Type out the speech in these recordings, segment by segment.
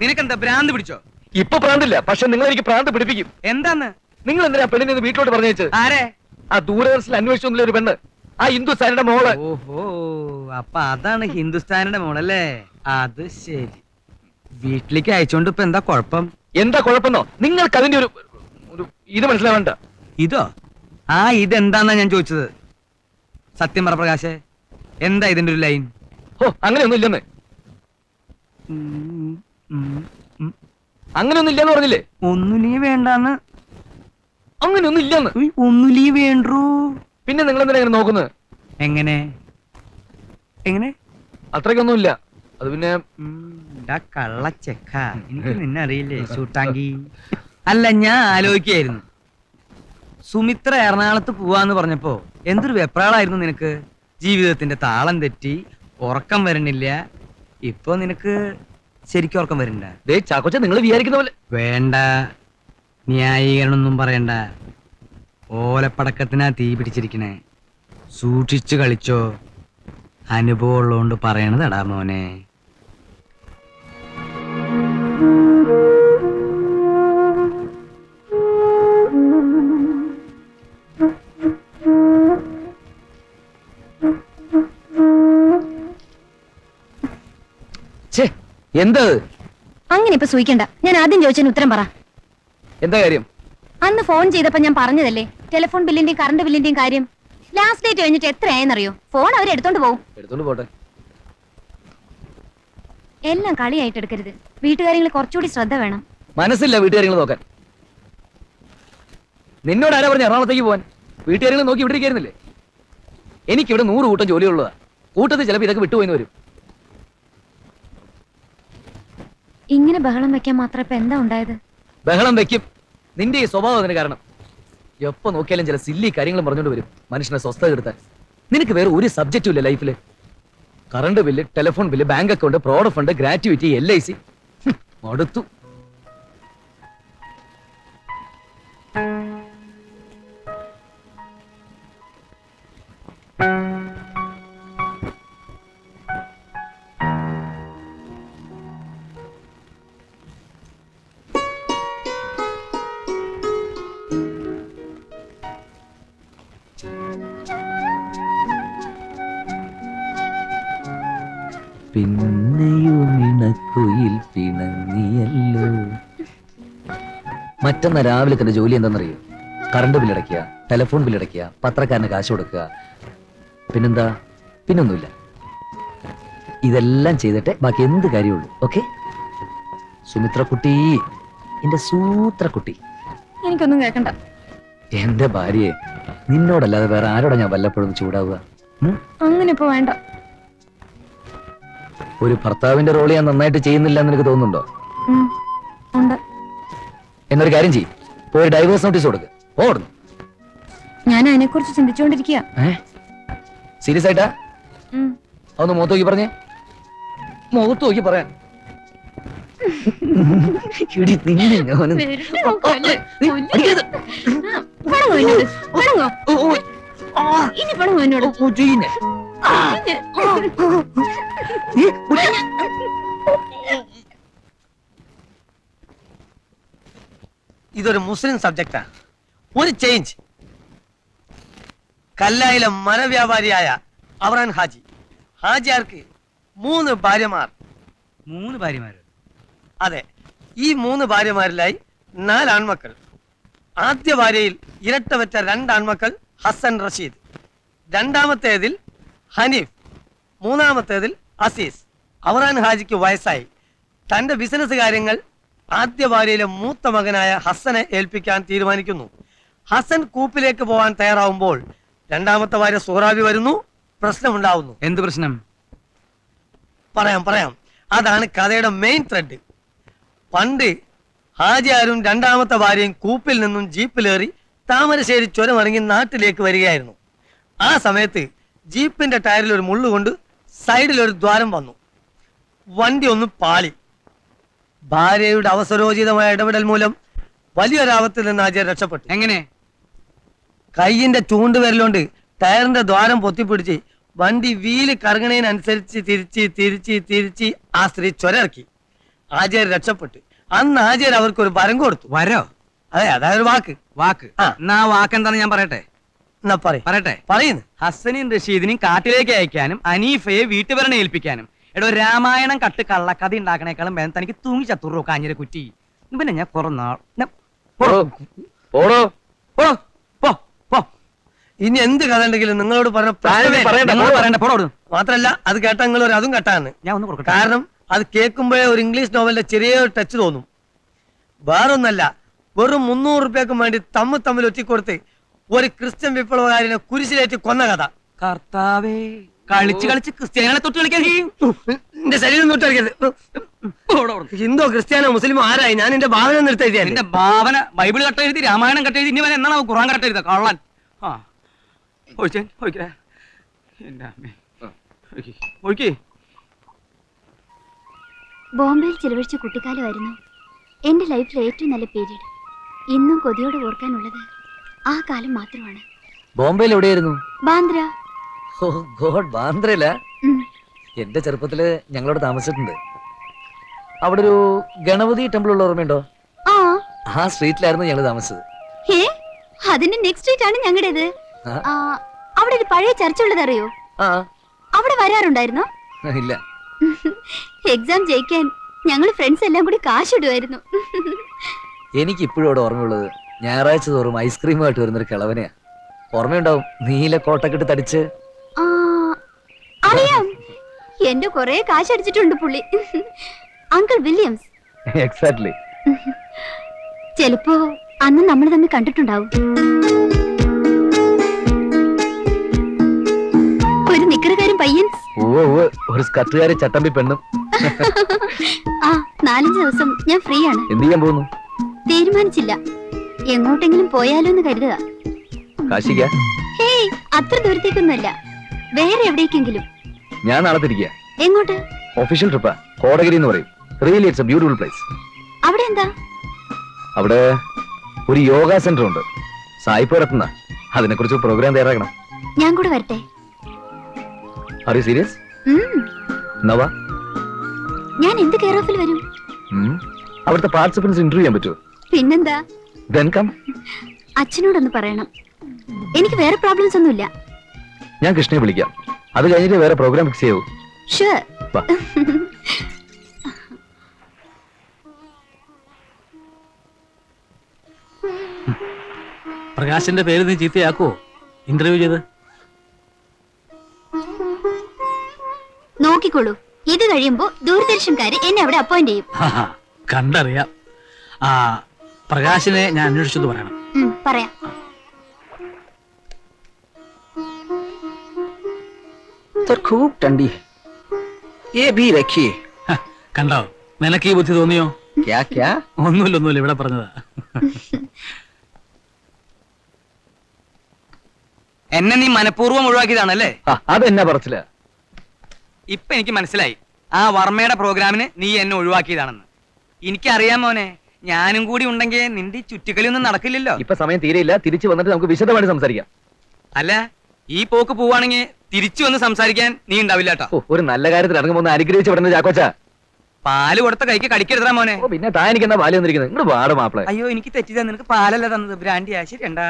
നിനക്കെന്താ ഭ്രാന്ത് പിടിച്ചോ? ഇപ്പൊ പ്രാന്തില്ല പക്ഷെ നിങ്ങൾ എനിക്ക് പ്രാന്ത് പിടിപ്പിക്കും. എന്താന്ന്? നിങ്ങൾ എന്തിനാ പെണ്ണിനെ ഇത് വീട്ടിലോട്ട് പറഞ്ഞേച്ച് ആരെ? ആ ദൂരദർശനിൽ അന്വേഷിച്ചൊന്നുമില്ല ഒരു പെണ്ണ്. ആ ഹിന്ദുസ്ഥാനിയുടെ മോൾ. ഓഹോ അപ്പൊ അതാണ് ഹിന്ദുസ്ഥാനിയുടെ മോളല്ലേ? അത് ശരി. വീട്ടിലേക്ക് അയച്ചോണ്ട് ഇപ്പൊ എന്താ കുഴപ്പം? എന്താ കുഴപ്പമെന്നോ? നിങ്ങൾക്ക് അതിന്റെ ഒരു ഒരു ഇത് മനസ്സിലാവണ്ട. ഇതോ? ആ ഇതെന്താന്നാ ഞാൻ ചോദിച്ചത്? സത്യം പറ പ്രകാശേ എന്താ ഇതിന്റെ ഒരു ലൈൻ? ഓ അങ്ങനെയൊന്നും ഇല്ലെന്ന് അങ്ങനെയൊന്നും ഇല്ലെന്ന് പറഞ്ഞില്ലേ? ഒന്നുലീ വേണ്ടാന്ന്. അങ്ങനെയൊന്നും ഇല്ലെന്ന്. ഉയ്, ഒന്നുലീ വേണ്ടൂ. പിന്നെ നിങ്ങൾ എന്തിനാ ഇങ്ങനെ നോക്കുന്നത് എങ്ങനെ? എങ്ങനെ? അത്രയ്ക്കൊന്നും ഇല്ല അത് പിന്നെ ഡാ കള്ളച്ചെക്ക. എനിക്ക് നിന്നെ അറിയില്ലേ ചൂട്ടാങ്കി അല്ല ഞാൻ ആലോചിക്കായിരുന്നു സുമിത്ര എറണാകുളത്ത് പോവാന്ന് പറഞ്ഞപ്പോ എന്തൊരു വെപ്രാളായിരുന്നു നിനക്ക്? ജീവിതത്തിന്റെ താളം തെറ്റി ഉറക്കം വരണില്ല. ഇപ്പൊ നിനക്ക് ശരിക്കും ഉറക്കം വരണ്ട. ദേ ചാക്കോച്ച നിങ്ങൾ വിചാരിക്കുന്ന പോലെ വേണ്ട. ന്യായീകരണമൊന്നും പറയണ്ട. ഓലപ്പടക്കത്തിനാ തീ പിടിച്ചിരിക്കണേ. സൂക്ഷിച്ചു കളിച്ചോ. അനുഭവം ഉള്ളതുകൊണ്ട് പറയണതടാ മോനെ. എന്താ? അങ്ങനെ ഇപ്പൊ സൂയിക്കണ്ട. ഞാൻ ആദ്യം ചോദിച്ചതിന് ഉത്തരം പറ. എന്താ കാര്യം? അന്ന് ഫോൺ ചെയ്തപ്പോ ഞാൻ പറഞ്ഞതല്ലേ ടെലിഫോൺ ബില്ലിന്റെയും കറണ്ട് ബില്ലിന്റെയും കാര്യം. ലാസ്റ്റ് ഡേറ്റ് കഴിഞ്ഞിട്ട് എത്രയായെന്നറിയോ? ഫോൺ അവർ എടുത്തോണ്ട് പോകും എടുത്തോണ്ട് പോട്ടെ. എല്ലാം കളിയായിട്ട് എടുക്കരുത്. വീട്ടുകാര്യങ്ങൾ കുറച്ചുകൂടി ശ്രദ്ധ വേണം. മനസ്സില്ല വീട്ടുകാര്യങ്ങൾ നോക്കാൻ. നിന്നോട് ആരാ പറഞ്ഞ എറണാകുളത്തേക്ക് പോവാൻ? വീട്ടുകാര്യങ്ങൾ നോക്കി ഇവിടെ ഇരിക്കായിരുന്നില്ലേ? എനിക്കിവിടെ നൂറ് കൂട്ടം ജോലിയുള്ളതാ. കൂട്ടത്തിൽ ചിലപ്പോൾ ഇതൊക്കെ വിട്ടുപോയിന്ന് വരും. ഇങ്ങനെ ബഹളം വെക്കാൻ മാത്രം ഇപ്പൊ എന്താ ഉണ്ടായത്? ബഹളം വെക്കും. നിന്റെ ഈ സ്വഭാവം അതിന് കാരണം. എപ്പോ നോക്കിയാലും ചില സില്ലി കാര്യങ്ങൾ പറഞ്ഞുകൊണ്ട് വരും മനുഷ്യനെ സ്വസ്ഥത കെടുത്താൻ. നിനക്ക് വേറെ ഒരു സബ്ജക്റ്റും ഇല്ല ലൈഫിൽ current bill telephone bill bank account product fund gratuity L I C മടുത്തു. പിന്നെയും ഇണക്കുയിൽ പിണങ്ങിയല്ലോ. മറ്റന്നാ രാവിലെ തന്നെ ജോലി എന്താണെന്നറിയോ കറണ്ട് ബില്ലടയ്ക്കുക ടെലിഫോൺ ബില്ലടയ്ക്കുക പത്രക്കാരന് കാശ് കൊടുക്കുക. പിന്നെന്താ? പിന്നൊന്നുമില്ല. ഇതെല്ലാം ചെയ്തിട്ട് ബാക്കി എന്ത് കാര്യമുള്ളൂ ഓക്കെ സുമിത്ര കുട്ടി എന്റെ സൂത്രക്കുട്ടി. എനിക്കൊന്നും കേൾക്കണ്ട എന്റെ ഭാര്യയെ നിന്നോടല്ലാതെ വേറെ ആരോടാ ഞാൻ വല്ലപ്പോഴും ചൂടാവുക? അങ്ങനെ ഇപ്പൊ വേണ്ട. ഒരു ഭർത്താവിന്റെ റോൾ ഞാൻ നന്നായിട്ട് ചെയ്യുന്നില്ല എന്ന് എനിക്ക് തോന്നുന്നുണ്ടോ? എന്നൊരു കാര്യം ചെയ്യും. പോയി ഡൈവേഴ്സ് നോട്ടീസ് കൊടുക്ക്. ഓടുന്നു ഞാൻ അതിനെ കുറിച്ച് ചിന്തിച്ചുകൊണ്ടിരിക്കുക സീരിയസ് ആയിട്ടാ? അതൊന്ന് മുഖത്ത് നോക്കി പറഞ്ഞേ. മുഖത്ത് നോക്കി പറയാൻ. ഇനി പണം എന്നോട്. ചെയ്യുന്നെ. ഇതൊരു മുസ്ലിം സബ്ജക്റ്റാ. ഒരു ചേഞ്ച് കല്ലായിലെ മരവ്യാപാരിയായ അവറാൻ ഹാജി. ഹാജിയാർക്ക് മൂന്ന് ഭാര്യമാർ. മൂന്ന് ഭാര്യമാർ അതെ ഈ മൂന്ന് ഭാര്യമാരിലായി നാല് ആൺമക്കൾ. ആദ്യ ഭാര്യയിൽ ഇരട്ട വെച്ച രണ്ട് ആൺമക്കൾ ഹസൻ റഷീദ്. രണ്ടാമത്തേതിൽ ഹനീഫ് മൂന്നാമത്തേതിൽ അസീസ്. അവറാൻ ഹാജിക്ക് വയസ്സായി. തന്റെ ബിസിനസ് കാര്യങ്ങൾ ആദ്യ ഭാര്യയിലെ മൂത്ത മകനായ ഹസനെ ഏൽപ്പിക്കാൻ തീരുമാനിക്കുന്നു. ഹസൻ കൂപ്പിലേക്ക് പോകാൻ തയ്യാറാവുമ്പോൾ രണ്ടാമത്തെ ഭാര്യ സുഹറാബി വരുന്നു പ്രശ്നമുണ്ടാവുന്നു. എന്ത് പ്രശ്നം? പറയാം പറയാം. അതാണ് കഥയുടെ മെയിൻ ത്രെഡ് പണ്ട് ഹാജിയാരും രണ്ടാമത്തെ ഭാര്യയും കൂപ്പിൽ നിന്നും ജീപ്പിലേറി താമരശ്ശേരി ചുരമിറങ്ങി നാട്ടിലേക്ക് വരികയായിരുന്നു. ആ സമയത്ത് ജീപ്പിന്റെ ടയറിൽ ഒരു മുള്ളുകൊണ്ട് സൈഡിൽ ഒരു ദ്വാരം വന്നു. വണ്ടി ഒന്ന് പാളി. ഭാര്യയുടെ അവസരോചിതമായ ഇടപെടൽ മൂലം വലിയൊരാപത്തിൽ നിന്ന് അജയ് രക്ഷപ്പെട്ടു. എങ്ങനെ? കൈയിന്റെ ചൂണ്ടുവിരലുകൊണ്ട് ടയറിന്റെ ദ്വാരം പൊത്തിപ്പിടിച്ച് വണ്ടി വീൽ കറങ്ങണതിനനുസരിച്ച് തിരിച്ച് തിരിച്ച് തിരിച്ച് ആ സ്ത്രീ ചൊരക്കി ആചാര്യ രക്ഷപ്പെട്ടു. അന്ന് ആചാര്യ അവർക്ക് ഒരു വരം കൊടുത്തു. വരോ? അതെ അതായത് വാക്ക്. വാക്ക്. ആ. എന്നാ വാക്ക് എന്താണെന്ന് ഞാൻ പറയട്ടെ? പറയട്ടെ. പറയുന്നു ഹസനെയും റഷീദിനും കാട്ടിലേക്ക് അയക്കാനും അനീഫയെ വീട്ടുപരണ ഏൽപ്പിക്കാനും. എടോ രാമായണം കട്ട് കള്ളക്കഥ ഉണ്ടാക്കണേക്കാളും വേണം തനിക്ക് തൂങ്ങി ചത്തുറോ കാഞ്ഞിര കുറ്റി. പിന്നെ ഞാൻ കുറെ നാൾ. ഇനി എന്ത് കഥ ഉണ്ടെങ്കിലും നിങ്ങളോട് പറഞ്ഞ പറയണ്ട, നിങ്ങൾ പറയണ്ട. പോടോ മാത്രല്ല അത് കേട്ട നിങ്ങൾ ഒരു അതും കേട്ടാന്ന്. ഞാൻ ഒന്ന് കൊടുക്കട്ടെ. കാരണം അത് കേൾക്കുമ്പോഴേ ഒരു ഇംഗ്ലീഷ് നോവലിന്റെ ചെറിയൊരു ടച്ച് തോന്നും. വേറൊന്നല്ല വെറും മുന്നൂറ് റുപ്യക്കും വേണ്ടി തമ്മിൽ തമ്മിൽ ഒറ്റിക്കൊടുത്ത് ഒരു ക്രിസ്ത്യൻ വിപ്ലവകാരനെ കുരിശിലേറ്റ് കൊന്ന കഥ. കർത്താവേ. കളിച്ച് കളിച്ച് ക്രിസ്ത്യാനികളെ തൊട്ട് കളിക്കാൻ നീ എന്റെ ശരീരം തൊട്ട് പോടോ അവിടുന്ന്. ഹിന്ദു ക്രിസ്ത്യാനോ മുസ്ലിമോ ആരായി? ഞാൻ എന്റെ ഭാവന നിർത്തെഴുതി എന്റെ ഭാവന ബൈബിൾ കട്ട് എഴുതി രാമായണം കട്ട് എഴുതി ഇനി വരെ എന്നാണ് ഖുറാൻ കട്ട് എഴുതുക? കള്ളൻ. ആ. ഒഴിച്ചേ ഒഴിക്കേ. എന്റെ അമ്മേ. ഒഴിക്ക്. ഒഴിക്ക്. ബോംബെയിൽ ചിലവഴിച്ച കുട്ടിക്കാലമായിരുന്നു എന്റെ ലൈഫിലെ ഏറ്റവും നല്ല പീരീഡ്. ഇന്നും കൊതിയോട് ഓർക്കാനുള്ളത് ആ കാലം മാത്രമാണ്. ബോംബെയിൽ എവിടെയായിരുന്നു? ബാന്ദ്ര. ഓ ഗോഡ് ബാന്ദ്രയില. എന്റെ ചെറുപ്പത്തിൽ ഞങ്ങളോട് താമസിച്ചിട്ടുണ്ട്. അവിടെ ഒരു ഗണപതി ടെമ്പിൾ ഉള്ള ഓർമ്മയുണ്ടോ? ആ. ആ സ്ട്രീറ്റിലായിരുന്നു ഞങ്ങൾ താമസിച്ചത്. ഹേ അതിന്റെ നെക്സ്റ്റ് സ്ട്രീറ്റ് ആണ് ഞങ്ങളുടേത് അവിടെ ഒരു പഴയ ചർച്ച ഉള്ളത് അറിയോ അവിടെ വരാറുണ്ടായിരുന്നോ? ഇല്ല. എക്സാം ജയിക്കാൻ ഞങ്ങൾ ഫ്രണ്ട്സ് എല്ലാം കൂടി കാശിടുമായിരുന്നു എനിക്ക് ഇപ്പോഴും അവിടെ ഓർമ്മയുള്ളത് ഞായറാഴ്ച തോറും ഐസ്ക്രീമുമായിട്ട് വരുന്നൊരു കിളവനെയാ. ഓർമ്മയുണ്ടാവും നീല കോട്ടക്കെട്ട് തടിച്ച്. ആ, അറിയാം. എന്റെ കൊറേ കാശ് അടിച്ചിട്ടുണ്ട് പുള്ളി. Uncle Williams. എക്സാക്ട്ലി ചിലപ്പോ അന്ന് നമ്മൾ തമ്മിൽ കണ്ടിട്ടുണ്ടാവും. ഒരു നിക്കറുകാരൻ പയ്യൻ. ഓ ഒരു സ്കർട്ടുകാരി ചട്ടമ്പി പെണ്ണും. ആ നാലഞ്ച് ദിവസം ഞാൻ ഫ്രീ ആണ്. എന്ത് ചെയ്യാൻ പോകുന്നു? തീരുമാനിച്ചില്ല. എങ്ങോട്ടെങ്കിലും പോയാലോ എന്ന് കരുതുക. കാശിക്ക. ഹേയ് അത്ര ദൂരത്തേക്കൊന്നുമല്ല. വേറെ എവിടേക്കെങ്കിലും. ഞാൻ നാളെ തിരിക്കുക എങ്ങോട്ട്? ഒഫീഷ്യൽ ട്രിപ്പാ കോടഗിരി എന്ന് പറയും. Really it's a beautiful place അവിടെ എന്താ? അവിടെ ഒരു യോഗ സെന്റർ ഉണ്ട്. സായിപ്പ് നടത്തുന്ന അതിനെക്കുറിച്ച് പ്രോഗ്രാം തയ്യാറാക്കണം. ഞാൻ കൂടെ വരട്ടെ? ആർ യു സീരിയസ് ഉം, നവ. ഞാൻ എന്ത് കെയർ ഓഫിൽ വരും? അവിടുത്തെ പാർട്ടിസിപ്പൻസ് ഇന്റർവ്യൂ ചെയ്യാൻ പറ്റുമോ? പിന്നെന്താ? അച്ഛനോടൊന്ന് പറയണം. എനിക്ക് വേറെ പ്രോബ്ലംസ് ഒന്നുമില്ല. ഞാൻ കൃഷ്ണയെ വിളിക്കാം. അത് കഴിഞ്ഞിട്ട് വേറെ പ്രോഗ്രാം ഫിക്സ് ചെയ്യൂ. ഷുവർ. പ്രകാശിന്റെ പേര് നീ ചീത്തയാക്കോ ഇന്റർവ്യൂ ചെയ്ത്. നോക്കിക്കോളൂ. ഇത് കഴിയുമ്പോ ദൂരദർശൻകാര് എന്നെ അവിടെ അപ്പോയിന്റ് ചെയ്യും. കണ്ടറിയാം. ആ പ്രകാശിനെ ഞാൻ അന്വേഷിച്ചത് പറയണം ഉം, പറയാം खूब ठंडी है ये भी रखिए ഹ, കണ്ടോ നിനക്ക് ഈ ബുദ്ധി തോന്നിയോ क्या क्या ഒന്നുമില്ല ഒന്നുമില്ല ഇവിടെ പറഞ്ഞതാ എന്നെ നീ മനഃപൂർവ്വം ഒഴിവാക്കിയതാണല്ലേ അതെന്നാ പറച്ചില്ല ഇപ്പൊ എനിക്ക് മനസ്സിലായി ആ വർമ്മയുടെ പ്രോഗ്രാമിന് നീ എന്നെ ഒഴിവാക്കിയതാണെന്ന് എനിക്കറിയാം മോനെ ഞാനും കൂടി ഉണ്ടെങ്കിൽ നിന്റെ ഈ ചുറ്റിക്കളിയൊന്നും നടക്കില്ലല്ലോ. ഇപ്പൊ സമയം തീരെയില്ല. തിരിച്ചു വന്നിട്ട് നമുക്ക് വിശദമായിട്ട് സംസാരിക്കാം. അല്ല ഈ പോക്ക് പോവാണെങ്കിൽ തിരിച്ചു വന്ന് സംസാരിക്കാൻ നീ ഉണ്ടാവില്ല കേട്ടോ. ഓ, ഒരു നല്ല കാര്യത്തിൽ ഇറങ്ങുമ്പോൾ അനുഗ്രഹിച്ചു വിടുന്ന ചാക്കോച്ച. പാൽ കൊടുത്ത കൈക്ക് കടിക്കരുതാ മോനെ. ഓ പിന്നെ താൻ എനിക്ക് എന്താ ബാല്യം വന്നിരിക്കുന്നത് ഇങ്ങോട്ട് പാടും മാപ്പിളെ. അയ്യോ എനിക്ക് തെറ്റിതാ നിനക്ക് പാലല്ല തന്നത്. ബ്രാൻഡി ശരിയണ്ടാ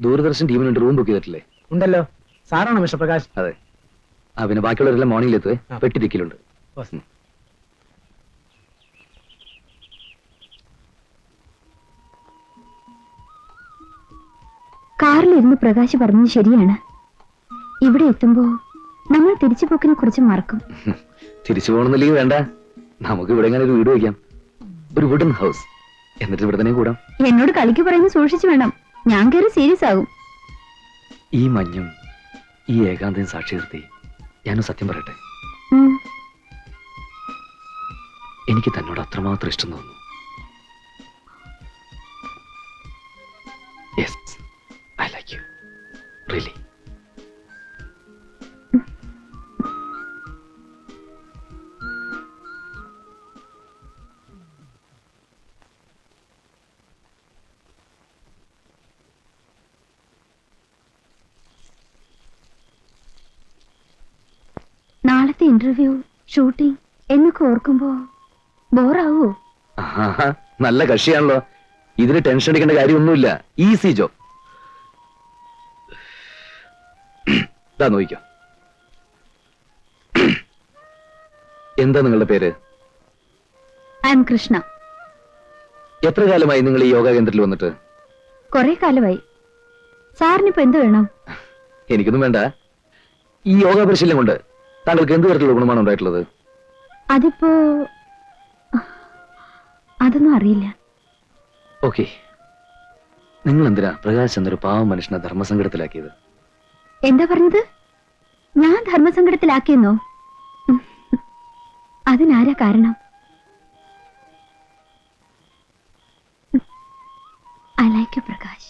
ദൂരദർശൻ ടീമിന് വേണ്ടി റൂം ബുക്ക് ചെയ്തിട്ടില്ലേ? ഉണ്ടല്ലോ. സാറാണോ മിസ്റ്റർ പ്രകാശ്? അതെ. ആ പിന്നെ ബാക്കിയുള്ളവരെല്ലാം മോർണിംഗിൽ എത്തുവേ. ആ. കാറിലിരുന്ന് പ്രകാശ് പറഞ്ഞത് ശരിയാണ്. ഇവിടെ എത്തുമ്പോ നമ്മൾ തിരിച്ചു പോക്കിനെ കുറിച്ച് മറക്കും. തിരിച്ചു പോകണമെന്നില്ലെങ്കിൽ വേണ്ട. നമുക്ക് ഇവിടെ ഇങ്ങനെ ഒരു വീട് വയ്ക്കാം? ഒരു വുഡൻ ഹൗസ് എന്നിട്ട് ഇവിടെ തന്നെ കൂടാം. എന്നോട് കളിക്ക് പറയുന്നത് സൂക്ഷിച്ചു വേണം. ഞാൻ കയറി സീരിയസ് ആകും. ഈ മഞ്ഞും ഈ ഏകാന്തയും സാക്ഷി നിർത്തി. ഞാനും സത്യം പറയട്ടെ? എനിക്ക് തന്നോട് അത്രമാത്രം ഇഷ്ടം തോന്നുന്നു. ഇന്റർവ്യൂ ഷൂട്ടിംഗ് എന്നൊക്കെ ഓർക്കുമ്പോ ബോറാവോ? ആഹാ, നല്ല കക്ഷിയാണല്ലോ. ഇതിന് ടെൻഷൻ അടിക്കേണ്ട കാര്യമൊന്നുമില്ല. ഈസി ജോ ഇതാ നോക്കിക്കോ എന്താ നിങ്ങളുടെ പേര്? ഐ എം കൃഷ്ണ എത്ര കാലമായി നിങ്ങൾ ഈ യോഗ കേന്ദ്രത്തിൽ വന്നിട്ട്? കുറെ കാലമായി. സാറിനിപ്പോ എന്ത് വേണം? എനിക്കൊന്നും വേണ്ട. ഈ യോഗ പരിശീലനം കൊണ്ട് താങ്കൾക്ക് എന്ത് തരത്തിലുള്ള ഗുണമാണ് ഉണ്ടായിട്ടുള്ളത്? അതിപ്പോ അതൊന്നും അറിയില്ല. ഓക്കെ. നിങ്ങൾ എന്തിനാ പ്രകാശ് എന്നൊരു പാവം മനുഷ്യനെ ധർമ്മസങ്കടത്തിലാക്കിയത്? എന്താ പറഞ്ഞത്? ഞാൻ ധർമ്മസങ്കടത്തിലാക്കിയെന്നോ. അതിനാരാ കാരണം? I like you Prakash.